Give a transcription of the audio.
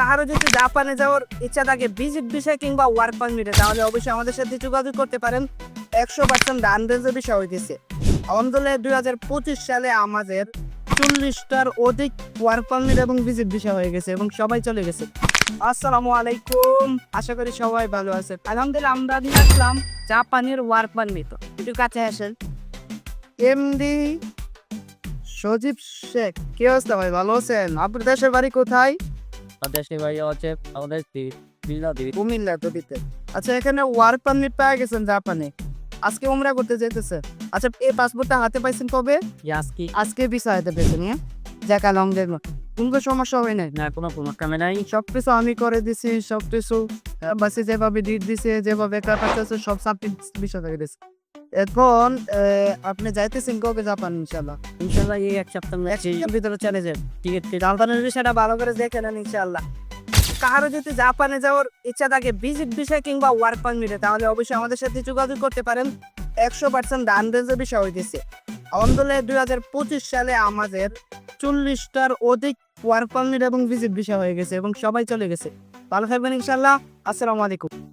কারও যদি জাপানে যাওয়ার ইচ্ছা থাকে ভিজিট বিষয় কিংবা ওয়ার্ক পারমিটে তাহলে অবশ্যই আমাদের সাথে যোগাযোগ করতে পারেন। একশো পার্সেন্ট ডানরেজের বিষয় হইতেছে। অন্দলে দুই হাজার পঁচিশ সালে আমাদের চল্লিশটার অধিক ওয়ার্ক পারমিট এবং ভিজিট বিষয় হয়ে গেছে এবং সবাই চলে গেছে। আসসালামু আলাইকুম। আশা করি সবাই ভালো আছে আলহামদুলিল্লাহ, আমরা দিয়ে আসলাম জাপানের ওয়ার্ক পারমিট একটু কাছে আসেন। এমডি সজীব শেখ। কি অবস্থা ভাই? ভালো আছেন? আপনার দেশের বাড়ি কোথায়? দেশের বাড়ি হচ্ছে আমাদের দিবি কুমিল্লা দিতে। আচ্ছা এখানে ওয়ার্ক পারমিট পেয়ে গেছেন জাপানে। আজকে উমরা করতে যেতেছে। আচ্ছা এই পাসপোর্টটা হাতে পাইছেন কবে? আজকে আজকে ভিসা হাতে পেয়েছেন হ্যাঁ যাক আলহামদুলিল্লাহ কোনো সমস্যা হয় নাই? না কোনো সমস্যা নাই। সব কিছু আমি করে দিছি সব কিছু বাসে যেভাবে ডিট দিছে যেভাবে আছে সব সাবমিট বিষয় করে দিছে। এখন আপনি যাইতেছেন কবে জাপান ইনশাল্লাহ ইনশাল্লাহ এই এক সপ্তাহ এক সপ্তাহের ভিতরে চলে যান ঠিক আছে জাপানের বিষয়টা ভালো করে দেখে নেন ইনশাল্লাহ কারও যদি জাপানে যাওয়ার ইচ্ছা থাকে ভিজিট বিষয় কিংবা ওয়ার্ক পারমিটে তাহলে অবশ্যই আমাদের সাথে যোগাযোগ করতে পারেন। একশো পার্সেন্ট ডান রেঞ্জের বিষয় হইতেছে অন্দলে দুই হাজার পঁচিশ সালে আমাদের চল্লিশটার অধিক ওয়ার্ক পারমিট এবং ভিজিট বিষয় হয়ে গেছে এবং সবাই চলে গেছে। ভালো থাকবেন ইনশাল্লাহ আসসালামু আলাইকুম।